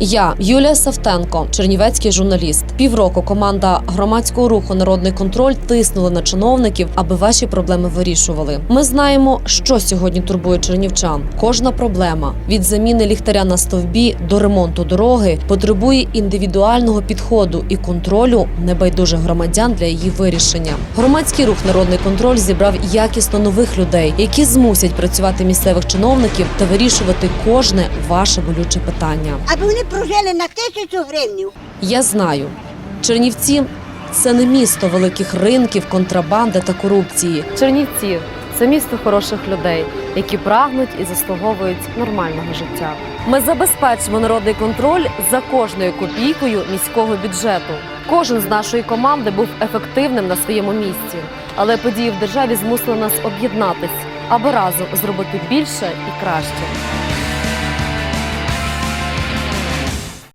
Я Юлія Савтенко, чернівецький журналіст. Півроку команда громадського руху Народний контроль тиснули на чиновників, аби ваші проблеми вирішували. Ми знаємо, що сьогодні турбує чернівчан. Кожна проблема від заміни ліхтаря на стовбі до ремонту дороги потребує індивідуального підходу і контролю небайдужих громадян для її вирішення. Громадський рух Народний контроль зібрав якісно нових людей, які змусять працювати місцевих чиновників та вирішувати кожне ваше болюче питання. аби вони прожили на тисячу гривнів. Я знаю, Чернівці це не місто великих ринків, контрабанди та корупції. Чернівці це місто хороших людей, які прагнуть і заслуговують нормального життя. Ми забезпечимо народний контроль за кожною копійкою міського бюджету. Кожен з нашої команди був ефективним на своєму місці, але події в державі змусили нас об'єднатись, аби разом зробити більше і краще.